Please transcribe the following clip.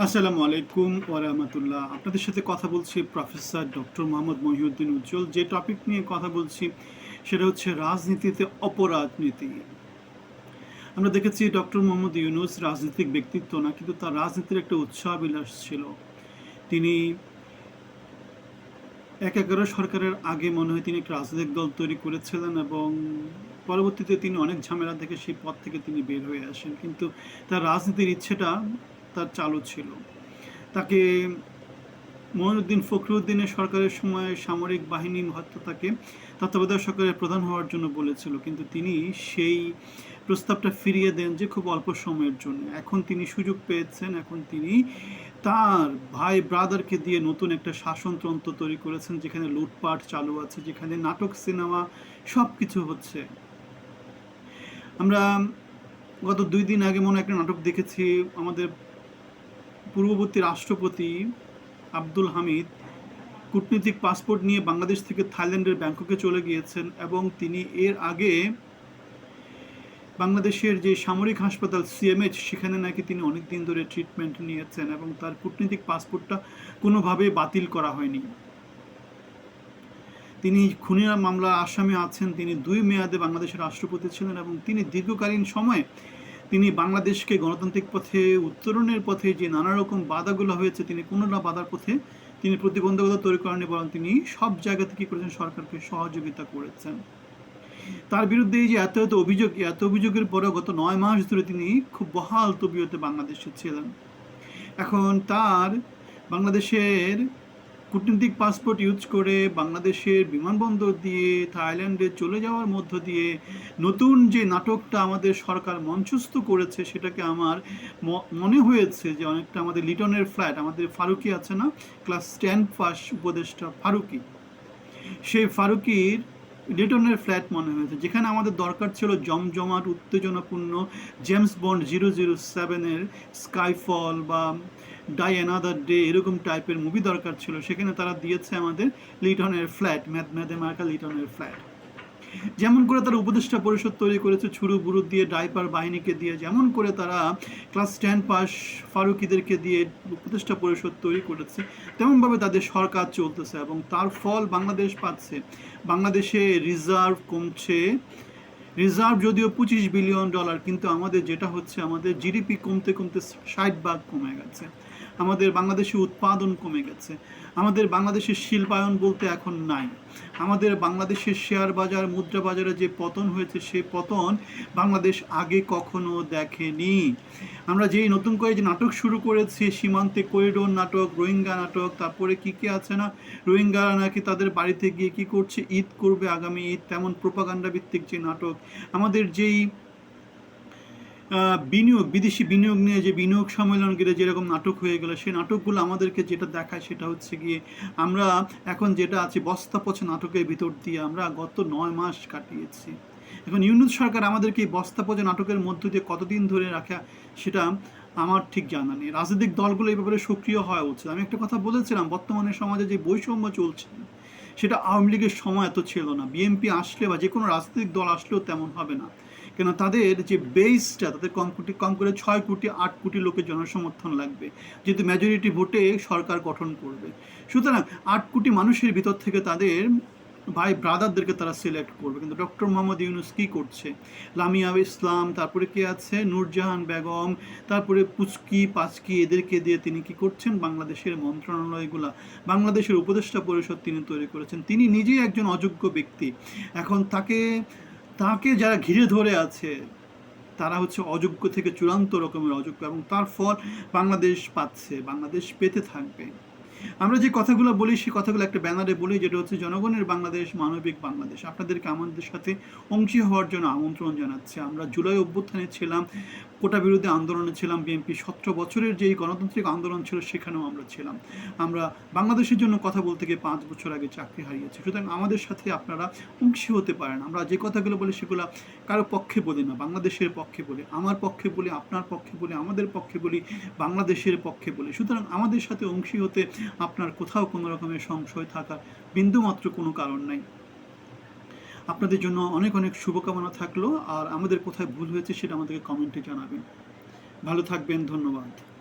আসসালামু আলাইকুম ওরহমতুল্লাহ আপনাদের সাথে কথা বলছি প্রফেসর ডক্টর মোহাম্মদ মহিউদ্দিন উজ্জ্বল। যে টপিক নিয়ে কথা বলছি, সেটা হচ্ছে রাজনীতিতে অপরাজনীতি আমরা দেখেছি ডক্টর মোহাম্মদ ইউনুস রাজনৈতিক ব্যক্তিত্ব না, কিন্তু তার রাজনীতির একটা উৎসাহ বিলাস ছিল। তিনি এক এগারো সরকারের আগে মনে হয় তিনি একটা রাজনৈতিক দল তৈরি করেছিলেন এবং পরবর্তীতে তিনি অনেক ঝামেলা থেকে সেই পথ থেকে তিনি বের হয়ে আসেন। কিন্তু তার রাজনীতির ইচ্ছেটা তার চালু ছিল। তাকে মঈনুদ্দিন ফখরুদ্দিনের সরকারের সময় সামরিক বাহিনী হয়তো তাকে তত্ত্বাবধায়ক সরকারের প্রধান হওয়ার জন্য বলেছিল, কিন্তু তিনি সেই প্রস্তাবটা ফিরিয়ে দেন যে খুব অল্প সময়ের জন্য। এখন তিনি সুযোগ পেয়েছেন, এখন তিনি তার ভাই ব্রাদারকে দিয়ে নতুন একটা শাসনতন্ত্র তৈরি করেছেন, যেখানে লুটপাট চালু আছে, যেখানে নাটক, সিনেমা সব কিছু হচ্ছে। আমরা গত দুই দিন আগে মনে একটা নাটক দেখেছি, আমাদের পূর্ববর্তী রাষ্ট্রপতি আব্দুল হামিদ কূটনৈতিক পাসপোর্ট নিয়ে বাংলাদেশ থেকে থাইল্যান্ডের ব্যাংককে চলে গিয়েছেন এবং তিনি এর আগে বাংলাদেশের যে সামরিক হাসপাতাল সিএমএইচ, সেখানে নাকি তিনি অনেক দিন ধরে ট্রিটমেন্ট নিয়েছেন এবং তার কূটনৈতিক পাসপোর্টটা কোনোভাবে বাতিল করা হয়নি। তিনি খুনিরা মামলা আসামে আছেন, তিনি দুই মেয়াদে বাংলাদেশের রাষ্ট্রপতি ছিলেন এবং তিনি দীর্ঘকালীন সময়ে তিনি বাংলাদেশকে গণতান্ত্রিক পথে, উত্তরণের পথে যে নানা রকম বাধাগুলো হয়েছে, তিনি কোনো না বাধার পথে তিনি প্রতিবন্ধকতা তৈরি করেননি, বরং তিনি সব জায়গাতে কী করেছেন সরকারকে সহযোগিতা করেছেন। তার বিরুদ্ধে এই যে এত এত অভিযোগ, এত অভিযোগের পরেও গত নয় মাস ধরে তিনি খুব বহাল তবিয়তে বাংলাদেশে ছিলেন। এখন তার বাংলাদেশের কূটনৈতিক পাসপোর্ট ইউজ করে বাংলাদেশের বিমানবন্দর দিয়ে থাইল্যান্ডে চলে যাওয়ার মধ্য দিয়ে নতুন যে নাটকটা আমাদের সরকার মঞ্চস্থ করেছে, সেটাকে আমার মনে হয়েছে যে অনেকটা আমাদের লিটনের ফ্ল্যাট আমাদের ফারুকি আছে না? ক্লাস টেন পাস উপদেষ্টা ফারুকি। সেই ফারুকির লিটনের ফ্ল্যাট মনে হয়েছে। যেখানে আমাদের দরকার ছিল জমজমাট, উত্তেজনাপূর্ণ জেমস বন্ড জিরো জিরো সেভেনের স্কাইফল বা ডাই অ্যানাদার ডে এরকম টাইপের মুভি দরকার ছিল, সেখানে তারা দিয়েছে আমাদের লিটনের ফ্ল্যাট ম্যাথ ম্যাথে মার্কা লিটনের ফ্ল্যাট যেমন করে তারা উপদেষ্টা পরিষদ তৈরি করেছে, ছুরু বুরু দিয়ে ডাইপার বাহিনীকে দিয়ে, যেমন করে তারা ক্লাস টেন পাস ফারুকিদেরকে দিয়ে উপদেষ্টা পরিষদ তৈরি করেছে, তেমনভাবে তাদের সরকার চলতেছে এবং তার ফল বাংলাদেশ পাচ্ছে। বাংলাদেশে রিজার্ভ কমছে রিজার্ভ যদিও পঁচিশ বিলিয়ন ডলার কিন্তু আমাদের যেটা হচ্ছে, আমাদের জিডিপি কমতে কমতে ষাট ভাগ কমে গেছে। আমাদের বাংলাদেশে উৎপাদন কমে গেছে। আমাদের বাংলাদেশের শিল্পায়ন বলতে এখন নাই। আমাদের বাংলাদেশের শেয়ার বাজার, মুদ্রা বাজারে যে পতন হয়েছে, সে পতন বাংলাদেশ আগে কখনো দেখেনি। আমরা যেই নতুন করে যে নাটক শুরু করেছি, সীমান্তে করিডোর নাটক, রোহিঙ্গা নাটক, তারপরে কি কি আছে না? রোহিঙ্গারা নাকি তাদের বাড়িতে গিয়ে কি করছে? ঈদ করবে আগামী ঈদ, তেমন প্রোপাগান্ডা ভিত্তিক যে নাটক। আমাদের যেই বিনিয়োগ, বিদেশি বিনিয়োগ নিয়ে যে বিনিয়োগ সম্মেলন গেলে যেরকম নাটক হয়ে গেল সেই নাটকগুলো আমাদেরকে যেটা দেখায় সেটা হচ্ছে গিয়ে আমরা এখন যেটা আছে বস্তা পচে নাটকের ভিতর দিয়ে আমরা গত নয় মাস কাটিয়েছি। এখন ইউনুস সরকার আমাদেরকে এই বস্তা পচে নাটকের মধ্য দিয়ে কতদিন ধরে রাখা সেটা আমার ঠিক জানা নেই। রাজনৈতিক দলগুলো এই ব্যাপারে সক্রিয় হওয়া উচিত। আমি একটা কথা বলেছিলাম, বর্তমানে সমাজে যে বৈষম্য চলছে, সেটা আওয়ামী লীগের সময় এত ছিল না। বিএনপি আসলে বা যে কোনো রাজনৈতিক দল আসলেও তেমন হবে না। কেন তাদের যে বেসটা তাদের কম কোটি, কম করে ছয় কোটি, আট কোটি লোকের জনসমর্থন লাগবে, যেহেতু মেজরিটি ভোটে সরকার গঠন করবে। সুতরাং আট কোটি মানুষের ভিতর থেকে তাদের ভাই ব্রাদারদেরকে তারা সিলেক্ট করবে। কিন্তু ডক্টর মোহাম্মদ ইউনুস কী করছে? লামিয়া ইসলাম, তারপরে কে আছে? নূরজাহান বেগম, তারপরে পুচকি, পাচকি, এদেরকে দিয়ে তিনি কি করছেন? বাংলাদেশের মন্ত্রণালয়গুলা, বাংলাদেশের উপদেষ্টা পরিষদ তিনি তৈরি করেছেন। তিনি নিজেই একজন অযোগ্য ব্যক্তি। এখন তাকে তাকে যারা ঘিরে ধরে আছে, তারা হচ্ছে অযোগ্য থেকে চূড়ান্ত রকমের অযোগ্য এবং তার ফল বাংলাদেশ পাচ্ছে, বাংলাদেশ পেতে থাকবে। আমরা যে কথাগুলো বলি সেই কথাগুলো একটা ব্যানারে বলি, যেটা হচ্ছে জনগণের বাংলাদেশ, মানবিক বাংলাদেশ। আপনাদেরকে আমাদের সাথে অংশী হওয়ার জন্য আমন্ত্রণ জানাচ্ছি। আমরা জুলাই অভ্যুত্থানে ছিলাম কোটা বিরোধী আন্দোলনে ছিলাম বিএনপি সতেরো বছরের যেই গণতান্ত্রিক আন্দোলন ছিল সেখানেও আমরা ছিলাম। আমরা বাংলাদেশের জন্য কথা বলতে গিয়ে পাঁচ বছর আগে চাকরি হারিয়েছি। সুতরাং আমাদের সাথে আপনারা অংশী হতে পারেন। আমরা যে কথাগুলো বলি সেগুলো কারও পক্ষে বলি না, বাংলাদেশের পক্ষে বলি, আমার পক্ষে বলি, আপনার পক্ষে বলি, আমাদের পক্ষে বলি, বাংলাদেশের পক্ষে বলি। সুতরাং আমাদের সাথে অংশী হতে আপনার কোথাও কোনো রকমের সংশয় থাকার বিন্দুমাত্র কোনো কারণ নাই। আপনাদের জন্য অনেক অনেক শুভকামনা থাকল, আর আমাদের কোথায় ভুল হয়েছে সেটা আমাদেরকে কমেন্টে জানাবেন। ভালো থাকবেন, ধন্যবাদ।